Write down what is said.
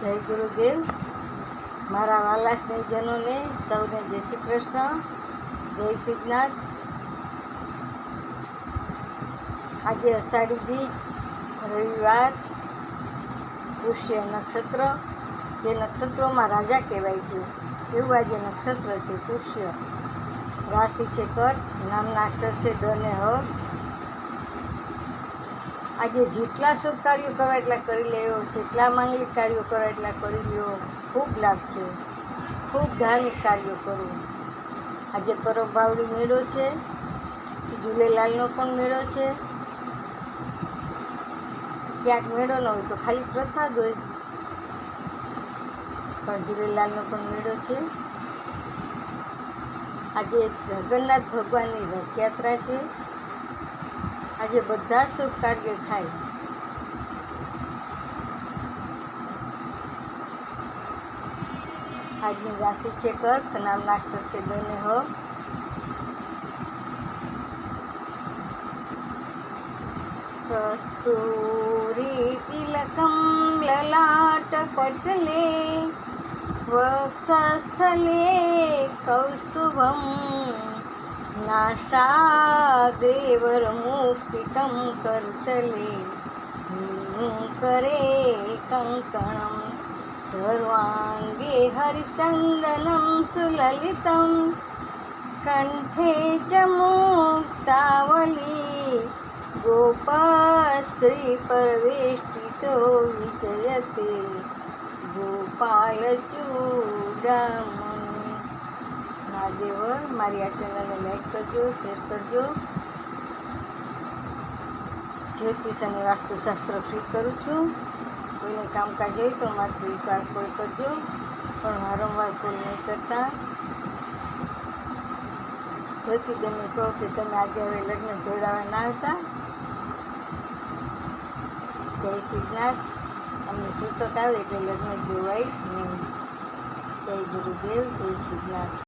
જય ગુરુદેવ. મારા વાલા સ્નેહજનોને સૌને જય શ્રી કૃષ્ણ. જય સિદ્ધનાથ આજે અષાઢી બીજ, રવિવાર, પુષ્ય નક્ષત્ર, જે નક્ષત્રોમાં રાજા કહેવાય છે, એવું આજે નક્ષત્ર છે, પુષ્ય. રાશિ છે કર, નામના અક્ષર છે ડ ને હ. આજે જેટલા શુભ કાર્યો કરવા એટલા કરી લેવો જેટલા માંગલિક કાર્યો કરવા એટલા કરી લ્યો. ખૂબ લાભ છે. ખૂબ ધાર્મિક કાર્યો કરવું આજે પરોભાવડી મેળો છે. ઝૂલેલાલનો પણ મેળો છે. ક્યાંક મેળો ન હોય તો ખાલી પ્રસાદ હોય. પણ ઝૂલેલાલનો પણ મેળો છે. આજે જગન્નાથ ભગવાનની રથયાત્રા છે. આજે બધા શુભ કાર્ય થાય. આજની રાશિ છે કર્ક, નામ નાખશો છે બંને, હ. કસ્તુરી તિલકમ લલાટ પટલે, વક્ષસ્થલે કૌસ્તુભમ नाशाग्रेवरमूर्तिकं कर्तले करे कङ्कणं सर्वाङ्गे हरिचन्दनं सुललितं कण्ठे च मुक्तावली गोपास्त्रीपरवेष्टितो विजयते गोपालचूडाम મહાદેવ મારી આ ચેનલને લાઈક કરજો શેર કરજો. જ્યોતિષ અને વાસ્તુશાસ્ત્ર ફ્રી કરું છું. કોઈને કામકાજ હોય તો મારાથી એકવાર કોલ કરજો, પણ વારંવાર કોલ નહીં કરતા. જ્યોતિબેનને કહો કે તમે આજે હવે લગ્ન જોડાવા ના આવતા જય શ્રીનાથ અમને સૂતક આવે એટલે લગ્ન જોવાય નહીં. જય ગુરુદેવ, જય સિદ્ધનાથ.